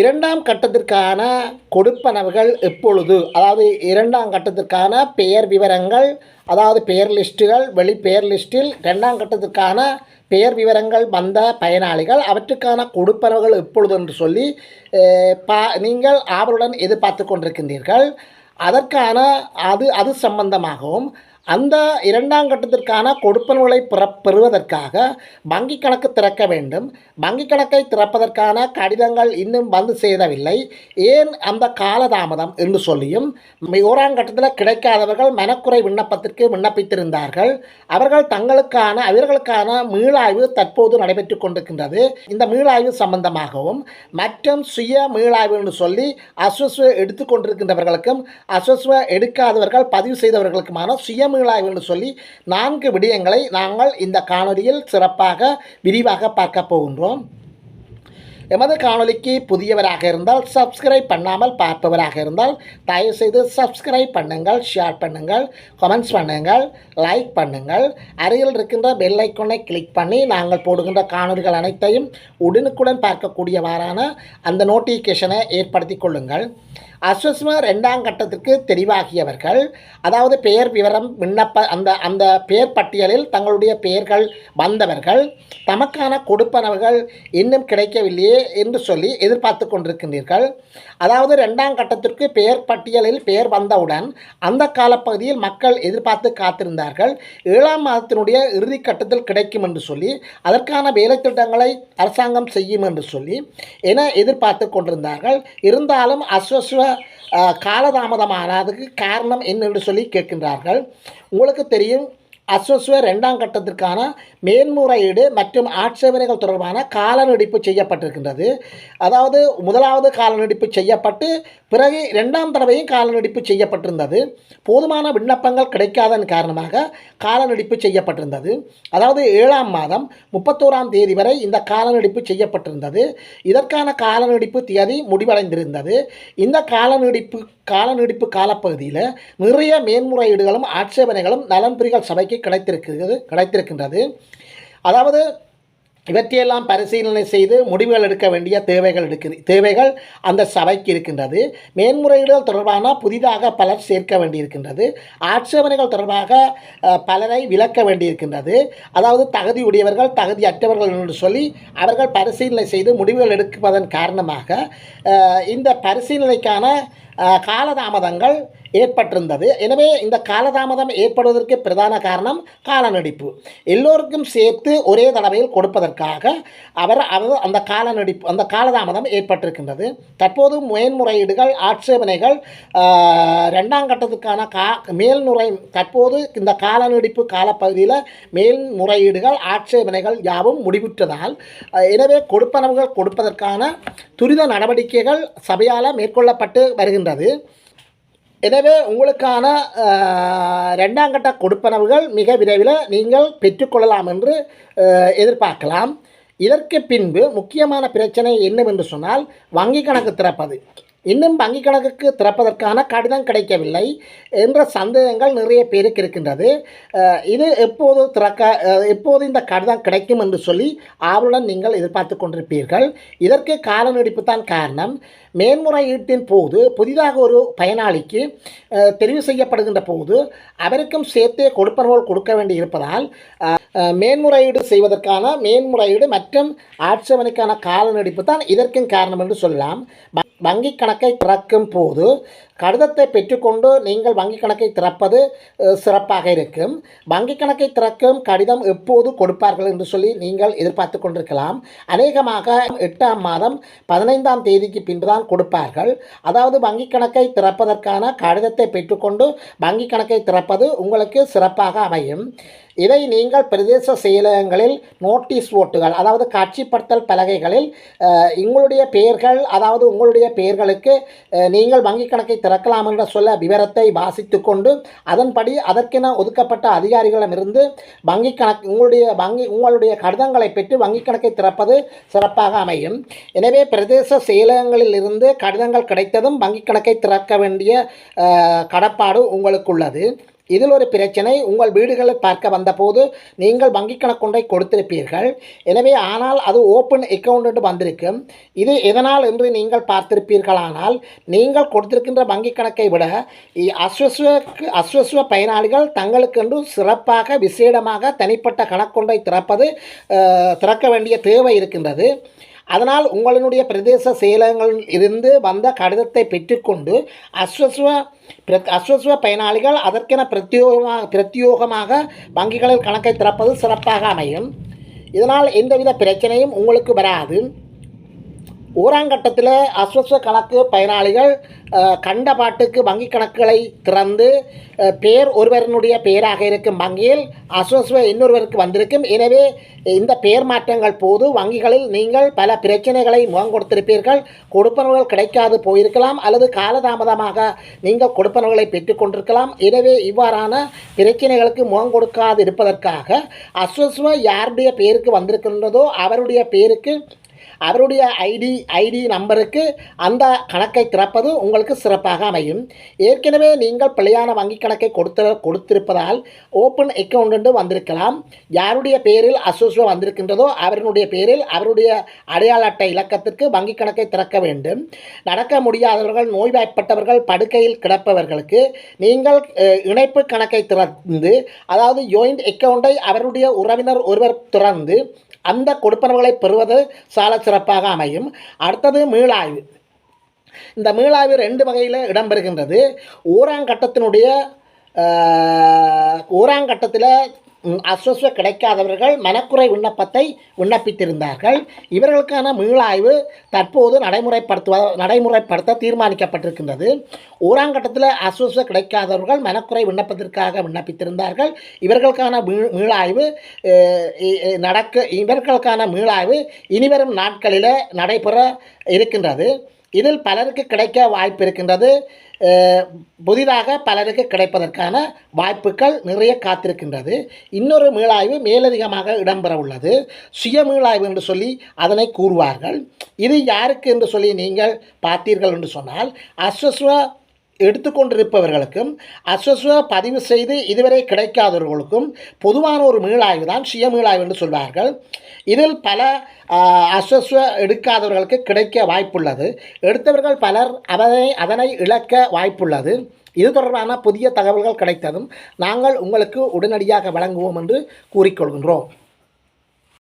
இரண்டாம் கட்டத்திற்கான கொடுப்பனவுகள் எப்பொழுது? அதாவது இரண்டாம் கட்டத்திற்கான பெயர் விவரங்கள் அதாவது பெயர் லிஸ்ட்டுகள் வெளி பெயர் லிஸ்ட்டில் ரெண்டாம் கட்டத்திற்கான பெயர் விவரங்கள் வந்த பயனாளிகள் அவற்றுக்கான கொடுப்பனவுகள் எப்பொழுது என்று சொல்லி பா நீங்கள் ஆவலுடன் எதிர்பார்த்து கொண்டிருக்கின்றீர்கள். அதற்கான அது அது சம்பந்தமாகவும் அந்த இரண்டாம் கட்டத்திற்கான கொடுப்பனவுகளை பெற பெறுவதற்காக வங்கி கணக்கு திறக்க வேண்டும். வங்கி கணக்கை திறப்பதற்கான கடிதங்கள் இன்னும் வந்து சேரவில்லை. ஏன் அந்த காலதாமதம் என்று சொல்லியும் ஓராம் கட்டத்தில் கிடைக்காதவர்கள் மனக்குறை விண்ணப்பத்திற்கு விண்ணப்பித்திருந்தார்கள். அவர்கள் தங்களுக்கான அவர்களுக்கான மீளாய்வு தற்போது நடைபெற்று கொண்டிருக்கின்றது. இந்த மீளாய்வு சம்பந்தமாகவும் மற்றும் சுய மீளாய்வு என்று சொல்லி அஸ்வஸ்வ எடுத்துக்கொண்டிருக்கின்றவர்களுக்கும் அஸ்வஸ்வ எடுக்காதவர்கள் பதிவு செய்தவர்களுக்குமான சுய மீளாய்வு என்று சொல்லி நான்கு விடயங்களை நாங்கள் இந்த காணொலியில் சிறப்பாக விரிவாக பார்க்க போகின்றோம். எமது காணொலிக்கு புதியவராக இருந்தால் சப்ஸ்கிரைப் பண்ணாமல் பார்ப்பவராக இருந்தால் தயவுசெய்து சப்ஸ்கிரைப் பண்ணுங்கள் ஷேர் பண்ணுங்கள் கமெண்ட்ஸ் பண்ணுங்கள் லைக் பண்ணுங்கள். அருகில் இருக்கின்ற பெல் ஐக்கோனை கிளிக் பண்ணி நாங்கள் போடுகின்ற காணொலிகள் அனைத்தையும் உடனுக்குடன் பார்க்கக்கூடியவாறான அந்த நோட்டிஃபிகேஷனை ஏற்படுத்தி கொள்ளுங்கள். அஸ்வஸ்ம ரெண்டாம் கட்டத்திற்கு தெரிவாகியவர்கள். அதாவது பெயர் விவரம் விண்ணப்ப அந்த அந்த பெயர் பட்டியலில் தங்களுடைய பெயர்கள் வந்தவர்கள். தமக்கான கொடுப்பனவுகள் இன்னும் கிடைக்கவில்லையே என்று சொல்லி எதிர்பார்த்து கொண்டிருக்கின்றீர்கள். அதாவது ரெண்டாம் கட்டத்திற்கு பெயர் பட்டியலில் பெயர் வந்தவுடன் அந்த காலப்பகுதியில் மக்கள் எதிர்பார்த்து காத்திருந்தார்கள். ஏழாம் மாதத்தினுடைய இறுதி கட்டத்தில் கிடைக்கும் என்று சொல்லி அதற்கான வேலை திட்டங்களை அரசாங்கம் செய்யும் என்று சொல்லி என எதிர்பார்த்து கொண்டிருந்தார்கள். இருந்தாலும் அஸ்வஸ் வருஷ காலதாமதமானதுக்கு காரணம் என்னென்று சொல்லி கேட்கின்றார்கள். உங்களுக்கு தெரியும் அஸ்வஸ்வ ரெண்டாம் கட்டத்திற்கான மேன்முறையீடு மற்றும் ஆட்சேபனைகள் தொடர்பான கால நீடிப்பு செய்யப்பட்டிருக்கின்றது. அதாவது முதலாவது கால நீடிப்பு செய்யப்பட்டு பிறகு இரண்டாம் தடவையும் காலநடிப்பு செய்யப்பட்டிருந்தது. போதுமான விண்ணப்பங்கள் கிடைக்காதன் காரணமாக காலநடிப்பு செய்யப்பட்டிருந்தது. அதாவது ஏழாம் மாதம் முப்பத்தோராம் தேதி வரை இந்த காலநடிப்பு செய்யப்பட்டிருந்தது. இதற்கான காலநடிப்பு தேதி முடிவடைந்திருந்தது. இந்த காலநடிப்பு காலநடிப்பு காலப்பகுதியில் நிறைய மேன்முறையீடுகளும் ஆட்சேபனைகளும் நலன்புரிகள் சபைக்கு கிடைத்திருக்கிறது கிடைத்திருக்கின்றது. அதாவது இவற்றையெல்லாம் பரிசீலனை செய்து முடிவுகள் எடுக்க வேண்டிய தேவைகள் எடுக்கு தேவைகள் அந்த சபைக்கு இருக்கின்றது. மேன்முறையீடுகள் தொடர்பான புதிதாக பலர் சேர்க்க வேண்டியிருக்கின்றது. ஆட்சேபனைகள் தொடர்பாக பலரை விலக்க வேண்டியிருக்கின்றது. அதாவது தகுதியுடையவர்கள் தகுதியற்றவர்கள் என்று சொல்லி அவர்கள் பரிசீலனை செய்து முடிவுகள் எடுப்பதன் காரணமாக இந்த பரிசீலனைக்கான காலதாமதங்கள் ஏற்பட்டிருந்தது. எனவே இந்த காலதாமதம் ஏற்படுவதற்கு பிரதான காரணம் காலநடிப்பு. எல்லோருக்கும் சேர்த்து ஒரே தடவையில் கொடுப்பதற்காக அவர் அவர் அந்த காலநடிப்பு அந்த காலதாமதம் ஏற்பட்டிருக்கின்றது. தற்போது மேன்முறையீடுகள் ஆட்சேபனைகள் ரெண்டாம் கட்டத்துக்கான கா மேல்முறை தற்போது இந்த காலநடிப்பு காலப்பகுதியில் மேல்முறையீடுகள் ஆட்சேபனைகள் யாவும் முடிவுற்றதால் எனவே கொடுப்பனவுகள் கொடுப்பதற்கான துரித நடவடிக்கைகள் சபையால் மேற்கொள்ளப்பட்டு வருகின்றன. இருக்கின்றது. எனவே உங்களுக்கான ரெண்டாம் கட்ட கொடுப்பனவுகள் மிக விரைவில் நீங்கள் பெற்றுக்கொள்ளலாம் என்று எதிர்பார்க்கலாம். இதற்கு பின்பு முக்கியமான பிரச்சனை என்னவென்று சொன்னால் வங்கி கணக்கு திறப்பது. இன்னும் வங்கிக் கணக்குக்கு திறப்பதற்கான கடிதம் கிடைக்கவில்லை என்ற சந்தேகங்கள் நிறைய பேருக்கு இருக்கின்றது. இது எப்போது திறக்க எப்போது இந்த கடிதம் கிடைக்கும் என்று சொல்லி ஆவலுடன் நீங்கள் எதிர்பார்த்து கொண்டிருப்பீர்கள். இதற்கு கால நீடிப்பு தான் காரணம். மேன்முறையீட்டின் போது புதிதாக ஒரு பயனாளிக்கு தெரிவு செய்யப்படுகின்ற போது அவருக்கும் சேர்த்தே கொடுப்பனவுகள் கொடுக்க வேண்டி இருப்பதால் மேன்முறையீடு செய்வதற்கான மேன்முறையீடு மற்றும் ஆட்சேபனைக்கான கால நீடிப்பு தான் இதற்கும் காரணம் என்று சொல்லலாம். வங்கிக் வங்கி கணக்கை திறக்கும் போது கடிதத்தை பெற்றுக்கொண்டு நீங்கள் வங்கி கணக்கை திறப்பது சிறப்பாக இருக்கும். வங்கி கணக்கை திறக்கும் கடிதம் எப்போது கொடுப்பார்கள் என்று சொல்லி நீங்கள் எதிர்பார்த்து கொண்டிருக்கலாம். அநேகமாக எட்டாம் மாதம் பதினைந்தாம் தேதிக்கு பின்புதான் கொடுப்பார்கள். அதாவது வங்கி கணக்கை திறப்பதற்கான கடிதத்தை பெற்றுக்கொண்டு வங்கி கணக்கை திறப்பது உங்களுக்கு சிறப்பாக அமையும். இதை நீங்கள் பிரதேச செயலகங்களில் நோட்டீஸ் ஓட்டுகள் அதாவது காட்சிப்படுத்தல் பலகைகளில் உங்களுடைய பெயர்கள் அதாவது உங்களுடைய பெயர்களுக்கு நீங்கள் வங்கிக் கணக்கை திறக்கலாம் என்ற சொல்ல விவரத்தை வாசித்து கொண்டு அதன்படி அதற்கென ஒதுக்கப்பட்ட அதிகாரிகளிடமிருந்து வங்கி கணக்கு உங்களுடைய வங்கி உங்களுடைய கடிதங்களை பெற்று வங்கி கணக்கை திறப்பது சிறப்பாக அமையும். எனவே பிரதேச செயலகங்களில் இருந்து கடிதங்கள் கிடைத்ததும் வங்கி கணக்கை திறக்க வேண்டிய கடப்பாடு உங்களுக்கு உள்ளது இதில் ஒரு பிரச்சனை. உங்கள் வீடுகளை பார்க்க வந்தபோது நீங்கள் வங்கிக் கணக்கொன்றை கொடுத்திருப்பீர்கள். எனவே ஆனால் அது ஓப்பன் அக்கௌண்ட் என்று வந்திருக்கும் இது எதனால் என்று நீங்கள் பார்த்திருப்பீர்களானால் நீங்கள் கொடுத்திருக்கின்ற வங்கிக் கணக்கை விட அஸ்வஸ்வக்கு அஸ்வஸ்வ பயனாளிகள் தங்களுக்கென்று சிறப்பாக விசேடமாக தனிப்பட்ட கணக்கொன்றை திறப்பது திறக்க வேண்டிய தேவை இருக்கின்றது. அதனால் உங்களுடைய பிரதேச செயலகங்களில் இருந்து வந்த கடிதத்தை பெற்றுக்கொண்டு அஸ்வஸ்வ அஸ்வஸ்வ பயனாளிகள் அதற்கென பிரத்யோகமாக பிரத்யோகமாக வங்கிகளில் கணக்கை திறப்பது சிறப்பாக அமையும். இதனால் எந்தவித பிரச்சனையும் உங்களுக்கு வராது. ஓராங்கட்டத்தில் அஸ்வஸ்வ கணக்கு பயனாளிகள் கண்ட பாட்டுக்கு வங்கி கணக்குகளை திறந்து பேர் ஒருவரினுடைய பெயராக இருக்கும் வங்கியில் அஸ்வஸ்வ இன்னொருவருக்கு வந்திருக்கும். எனவே இந்த பெயர் மாற்றங்கள் போது வங்கிகளில் நீங்கள் பல பிரச்சனைகளை முகம் கொடுத்திருப்பீர்கள். கொடுப்பனவுகள் கிடைக்காது போயிருக்கலாம் அல்லது காலதாமதமாக நீங்கள் கொடுப்பனவுகளை பெற்றுக்கொண்டிருக்கலாம் எனவே இவ்வாறான பிரச்சனைகளுக்கு முகம் கொடுக்காது இருப்பதற்காக அஸ்வஸ்வ யாருடைய பெயருக்கு வந்திருக்கின்றதோ அவருடைய பெயருக்கு அவருடைய ஐடி ஐடி நம்பருக்கு அந்த கணக்கை திறப்பது உங்களுக்கு சிறப்பாக அமையும். ஏற்கனவே நீங்கள் பிழையான வங்கி கணக்கை கொடுத்த கொடுத்திருப்பதால் ஓப்பன் அக்கௌண்ட் என்று வந்திருக்கலாம். யாருடைய பெயரில் அசோசியோ வந்திருக்கின்றதோ அவருடைய பெயரில் அவருடைய அடையாள அட்டை இலக்கத்திற்கு வங்கி கணக்கை திறக்க வேண்டும். நடக்க முடியாதவர்கள் நோய்வாய்ப்பட்டவர்கள் படுக்கையில் கிடப்பவர்களுக்கு நீங்கள் இணைப்பு கணக்கை திறந்து அதாவது ஜாயிண்ட் அக்கவுண்டை அவருடைய உறவினர் ஒருவர் திறந்து அந்த கொடுப்பனவுகளை பெறுவது சால சிறப்பாக அமையும். அடுத்தது மீளாய்வு. இந்த மீளாய்வு ரெண்டு வகையில் இடம்பெறுகின்றது. ஓராங்கட்டத்தினுடைய ஆஹ், ஓராங்கட்டத்தில் அஸ்வஸ்வ கிடைக்காதவர்கள் மனக்குறை விண்ணப்பத்தை விண்ணப்பித்திருந்தார்கள் இவர்களுக்கான மீளாய்வு தற்போது நடைமுறைப்படுத்துவ நடைமுறைப்படுத்த தீர்மானிக்கப்பட்டிருக்கின்றது. ஓராங்கட்டத்தில் அஸ்வஸ்வ கிடைக்காதவர்கள் மனக்குறை விண்ணப்பத்திற்காக விண்ணப்பித்திருந்தார்கள் இவர்களுக்கான மீ- மீளாய்வு நடக்க இவர்களுக்கான மீளாய்வு இனிவரும் நாட்களில் நடைபெற இருக்கின்றது. இதில் பலருக்கு கிடைக்க வாய்ப்பு இருக்கின்றது. புதிதாக பலருக்கு கிடைப்பதற்கான வாய்ப்புகள் நிறைய காத்திருக்கின்றது. இன்னொரு மீளாய்வு மேலதிகமாக இடம்பெற உள்ளது. சுய மீளாய்வு என்று சொல்லி அதனை கூறுவார்கள். இது யாருக்கு என்று சொல்லி நீங்கள் பார்த்தீர்கள் என்று சொன்னால் அஸ்வஸ்வ எடுத்துக்கொண்டிருப்பவர்களுக்கும் அஸ்வஸ்வ பதிவு செய்து இதுவரை கிடைக்காதவர்களுக்கும் பொதுவான ஒரு மீளாய்வு தான் சுய மீளாய்வு என்று சொல்வார்கள். இதில் பல அஸ்வஸ்வ எடுக்காதவர்களுக்கு கிடைக்க வாய்ப்புள்ளது. எடுத்தவர்கள் பலர் அதனை அதனை இழக்க வாய்ப்புள்ளது. இது தொடர்பான புதிய தகவல்கள் கிடைத்ததும் நாங்கள் உங்களுக்கு உடனடியாக வழங்குவோம் என்று கூறிக்கொள்கின்றோம்.